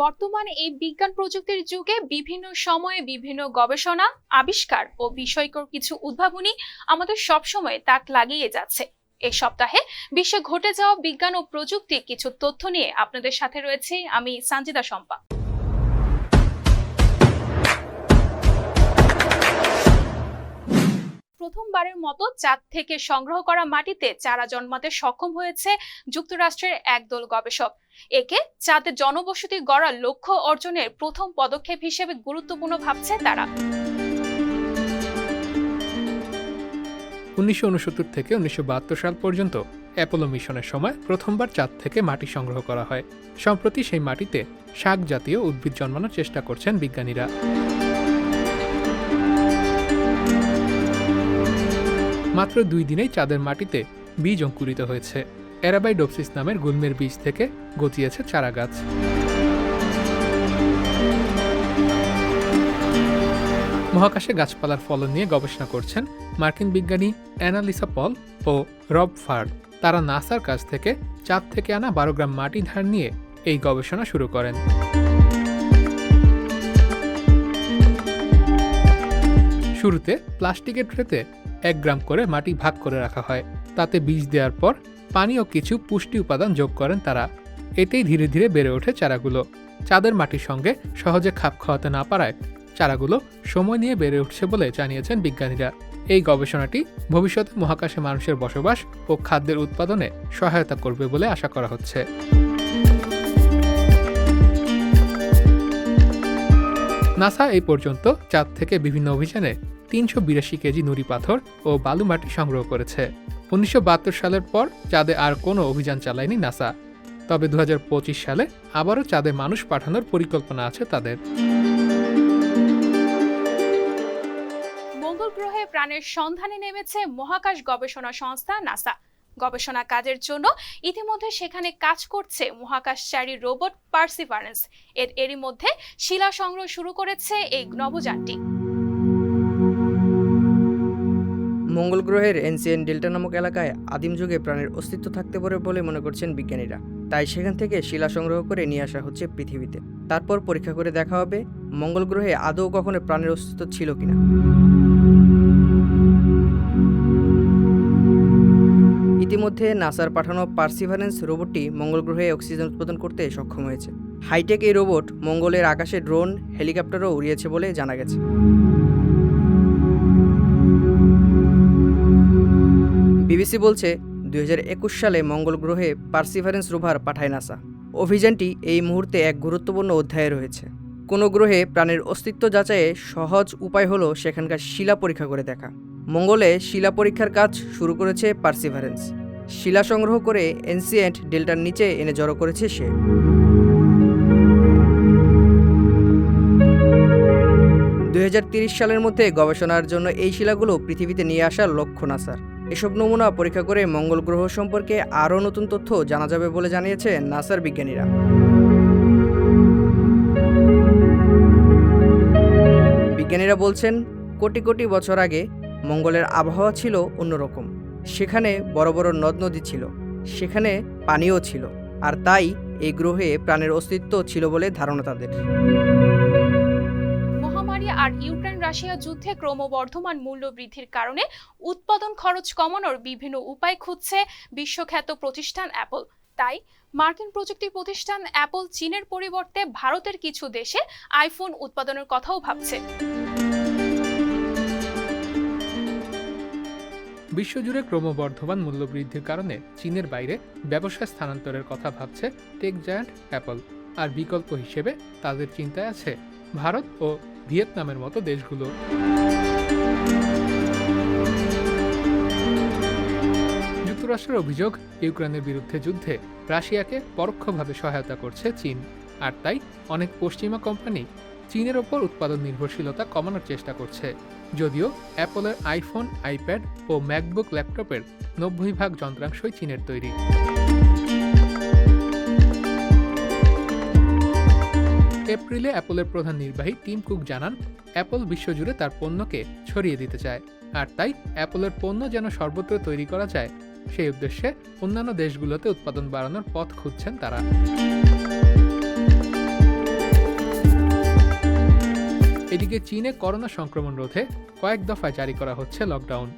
বর্তমানে এই বিজ্ঞান প্রযুক্তির যুগে বিভিন্ন সময়ে বিভিন্ন গবেষণা, আবিষ্কার ও বিষয়কর কিছু উদ্ভাবনী আমাদের সবসময় তাক লাগিয়ে যাচ্ছে। এই সপ্তাহে বিশ্বে ঘটে যাওয়া বিজ্ঞান ও প্রযুক্তির কিছু তথ্য নিয়ে আপনাদের সাথে রয়েছে আমি সঞ্জিতা শম্পা। প্রথমবারের মতো চাঁদ থেকে সংগ্রহ করা মাটিতে চারা জন্মাতে সক্ষম হয়েছে যুক্তরাষ্ট্রের একদল গবেষক। একে চাঁদে জনবসতি গড়ার লক্ষ্য অর্জনের প্রথম পদক্ষেপ হিসেবে গুরুত্বপূর্ণ ভাবছে তারা। উনিশশো উনসত্তর থেকে উনিশশো বাহাত্তর সাল পর্যন্ত অ্যাপোলো মিশনের সময় প্রথমবার চাঁদ থেকে মাটি সংগ্রহ করা হয়। সম্প্রতি সেই মাটিতে শাক জাতীয় উদ্ভিদ জন্মানোর চেষ্টা করছেন বিজ্ঞানীরা। মাত্র দুই দিনেই চাঁদের মাটিতে বীজ অঙ্কুরিত হয়েছে। অ্যারাবাইডোপসিস নামের গুল্মের বীজ থেকে গজিয়েছে চারা গাছ মহাকাশে গাছপালার ফলন নিয়ে গবেষণা করছেন মার্কিন বিজ্ঞানী অ্যানালিসা পল ও রব ফার্ড তারা নাসার কাছ থেকে চাঁদ থেকে আনা বারো গ্রাম মাটি ধার নিয়ে এই গবেষণা শুরু করেন। শুরুতে প্লাস্টিকের ট্রেতে এক গ্রাম করে মাটি ভাগ করে রাখা হয়। তাতে বীজ দেওয়ার পর পানি ও কিছু পুষ্টি উপাদান যোগ করেন তারা। এতেই ধীরে ধীরে বেড়ে ওঠে চারাগুলো। চাঁদের মাটির সঙ্গে সহজে খাপ খাওয়াতে না পারায় চারাগুলো সময় নিয়ে বেড়ে উঠছে বলে জানিয়েছেন বিজ্ঞানীরা। এই গবেষণাটি ভবিষ্যতে মহাকাশে মানুষের বসবাস ও খাদ্যের উৎপাদনে সহায়তা করবে বলে আশা করা হচ্ছে। নাসা এই পর্যন্ত চাঁদ থেকে বিভিন্ন অভিযানে তিনশো বিরাশি কেজি নুড়ি পাথর ও বালু মাটি সংগ্রহ করেছে। উনিশশো বাহাত্তর সালের পর চাঁদে আর কোনো অভিযান চালায়নি নাসা। তবে দুই হাজার পঁচিশ সালে আবারও চাঁদে মানুষ পাঠানোর পরিকল্পনা আছে তাদের। মঙ্গল গ্রহে প্রাণের সন্ধানে নেমেছে মহাকাশ গবেষণা সংস্থা নাসা। গবেষণা কাজের জন্য ইতিমধ্যে সেখানে কাজ করছে মহাকাশচারী রোবট পার্সিভারেন্স। এর এরই মধ্যে শিলা সংগ্রহ শুরু করেছে এই নবযানটি মঙ্গল গ্রহের এনসিএন ডেল্টা নামক এলাকায় আদিম যুগে প্রাণের অস্তিত্ব থাকতে পারে বলে মনে করছেন বিজ্ঞানীরা। তাই সেখান থেকে শিলা সংগ্রহ করে নিয়ে আসা হচ্ছে পৃথিবীতে। তারপর পরীক্ষা করে দেখা হবে মঙ্গল গ্রহে আদৌ কখনো প্রাণের অস্তিত্ব ছিল কিনা। ইতিমধ্যে নাসার পাঠানো পার্সিভারেন্স রোবটটি মঙ্গল গ্রহে অক্সিজেন উৎপাদন করতে সক্ষম হয়েছে। হাইটেক এই রোবট মঙ্গলের আকাশে ড্রোন, হেলিকপ্টারও উড়িয়েছে বলে জানা গেছে। বিবিসি বলছে, দুই হাজার একুশ সালে মঙ্গল গ্রহে পার্সিভারেন্স রোভার পাঠায় নাসা। অভিযানটি এই মুহূর্তে এক গুরুত্বপূর্ণ অধ্যায়ে রয়েছে। কোনো গ্রহে প্রাণের অস্তিত্ব যাচাইয়ে সহজ উপায় হলো সেখানকার শিলা পরীক্ষা করে দেখা। মঙ্গলে শিলা পরীক্ষার কাজ শুরু করেছে পার্সিভারেন্স। শিলা সংগ্রহ করে এনসিয়েন্ট ডেল্টার নিচে এনে জড়ো করেছে সে। দুই সালের মধ্যে গবেষণার জন্য এই শিলাগুলো পৃথিবীতে নিয়ে আসার লক্ষ্য নাসার। এসব নমুনা পরীক্ষা করে মঙ্গল গ্রহ সম্পর্কে আরও নতুন তথ্য জানা যাবে বলে জানিয়েছে নাসার বিজ্ঞানীরা। বিজ্ঞানীরা বলছেন, কোটি কোটি বছর আগে মঙ্গলের আবহাওয়া ছিল অন্যরকম। সেখানে বড় বড় নদ নদী ছিল, সেখানে পানিও ছিল, আর তাই এই গ্রহে প্রাণের অস্তিত্ব ছিল বলে ধারণা তাদের। আর ইউক্রেন রাশিয়া যুদ্ধে ক্রমবর্ধমান মূল্য বৃদ্ধির কারণে উৎপাদন খরচ কমানোর বিভিন্ন উপায় খুঁজছে বিশ্বখ্যাত প্রতিষ্ঠান অ্যাপল। তাই মার্কিন প্রযুক্তি প্রতিষ্ঠান অ্যাপল চীনের পরিবর্তে ভারতের কিছু দেশে আইফোন উৎপাদনের কথাও ভাবছে। বিশ্বজুড়ে ক্রমবর্ধমান মূল্যবৃদ্ধির কারণে চীনের বাইরে ব্যবসা স্থানান্তরের কথা ভাবছে টেক জায়ান্ট অ্যাপল। আর বিকল্প হিসেবে তাদের চিন্তায় আছে ভারত ও ভিয়েতনামের মতো দেশগুলো। যুক্তরাষ্ট্রের অভিযোগ, ইউক্রেনের বিরুদ্ধে যুদ্ধে রাশিয়াকে পরোক্ষভাবে সহায়তা করছে চীন। আর তাই অনেক পশ্চিমা কোম্পানি চীনের ওপর উৎপাদন নির্ভরশীলতা কমানোর চেষ্টা করছে। যদিও অ্যাপলের আইফোন, আইপ্যাড ও ম্যাকবুক ল্যাপটপের নব্বই ভাগ যন্ত্রাংশই চীনের তৈরি। এপ্রিলে অ্যাপলের প্রধান নির্বাহী টিম কুক জানান, অ্যাপল বিশ্বজুড়ে তার পণ্যকে ছড়িয়ে দিতে চায়। আর তাই অ্যাপলের পণ্য যেন সর্বত্র তৈরি করা যায়, সেই উদ্দেশ্যে অন্যান্য দেশগুলোতে উৎপাদন বাড়ানোর পথ খুঁজছেন তারা। এদিকে চীনে করোনা সংক্রমণ রোধে কয়েক দফায় জারি করা হচ্ছে লকডাউন,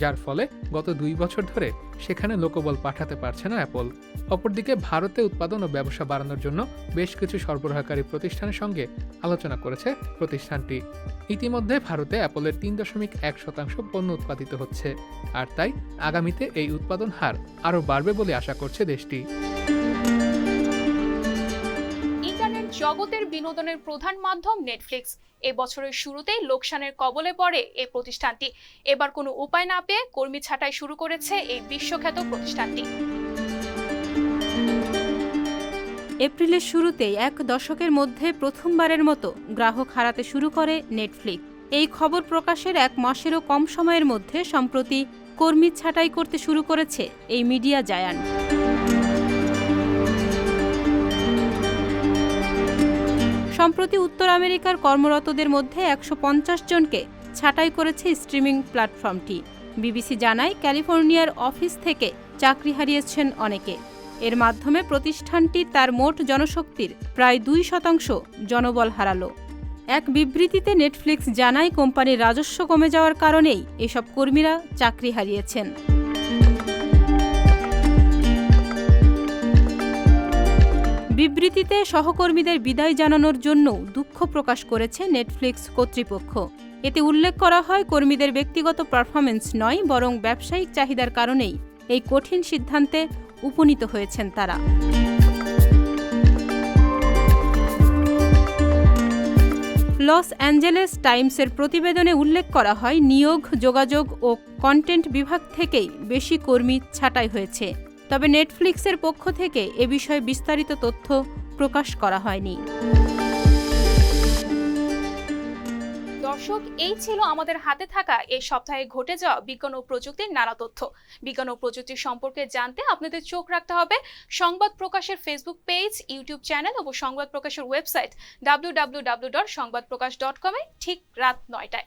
যার ফলে গত দুই বছর ধরে সেখানে লোকবল পাঠাতে পারছে না অ্যাপল। অপরদিকে ভারতে উৎপাদন ও ব্যবসা বাড়ানোর জন্য বেশ কিছু সরবরাহকারী প্রতিষ্ঠানের সঙ্গে আলোচনা করেছে প্রতিষ্ঠানটি। ইতিমধ্যে ভারতে অ্যাপলের তিন দশমিক এক শতাংশ পণ্য উৎপাদিত হচ্ছে, আর তাই আগামীতে এই উৎপাদন হার আরও বাড়বে বলে আশা করছে দেশটি। জগতের বিনোদনের প্রধান মাধ্যম নেটফ্লিক্স। এ বছরের শুরুতেই লোকসানের কবলে পড়ে এই প্রতিষ্ঠানটি। এবার কোনো উপায় না পেয়ে কর্মী ছাঁটাই শুরু করেছে এই বিশ্বখ্যাত প্রতিষ্ঠানটি। এপ্রিলের শুরুতেই এক দশকের মধ্যে প্রথমবারের মতো গ্রাহক হারাতে শুরু করে নেটফ্লিক্স। এই খবর প্রকাশের এক মাসেরও কম সময়ের মধ্যে সম্প্রতি কর্মী ছাঁটাই করতে শুরু করেছে এই মিডিয়া জায়ান্ট। সম্প্রতি উত্তর আমেরিকার কর্মরতদের মধ্যে একশো পঞ্চাশ জনকে ছাঁটাই করেছে স্ট্রিমিং প্ল্যাটফর্মটি। বিবিসি জানায়, ক্যালিফোর্নিয়ার অফিস থেকে চাকরি হারিয়েছেন অনেকে। এর মাধ্যমে প্রতিষ্ঠানটি তার মোট জনশক্তির প্রায় দুই শতাংশ জনবল হারালো। এক বিবৃতিতে নেটফ্লিক্স জানায়, কোম্পানির রাজস্ব কমে যাওয়ার কারণেই এসব কর্মীরা চাকরি হারিয়েছেন। বিবৃতিতে সহকর্মীদের বিদায় জানানোর জন্য দুঃখ প্রকাশ করেছে নেটফ্লিক্স কর্তৃপক্ষ। এতে উল্লেখ করা হয়, কর্মীদের ব্যক্তিগত পারফরমেন্স নয়, বরং ব্যবসায়িক চাহিদার কারণেই এই কঠিন সিদ্ধান্তে উপনীত হয়েছেন তারা। লস অ্যাঞ্জেলেস টাইমসের প্রতিবেদনে উল্লেখ করা হয়, নিয়োগ, যোগাযোগ ও কন্টেন্ট বিভাগ থেকেই বেশি কর্মী ছাঁটাই হয়েছে। তবে নেটফ্লিক্সের পক্ষ থেকে এ বিষয়ে বিস্তারিত তথ্য প্রকাশ করা হয়নি। দর্শক, এই ছিল আমাদের হাতে থাকা এই সপ্তাহে ঘটে যাওয়া বিজ্ঞান ও প্রযুক্তির নানা তথ্য। বিজ্ঞান ও প্রযুক্তি সম্পর্কে জানতে আপনাদের চোখ রাখতে হবে সংবাদ প্রকাশের ফেসবুক পেজ ইউটিউব চ্যানেল ও সংবাদ প্রকাশের website W W W dot Sangbad Prokash dot কমে ঠিক রাত নয়টায়।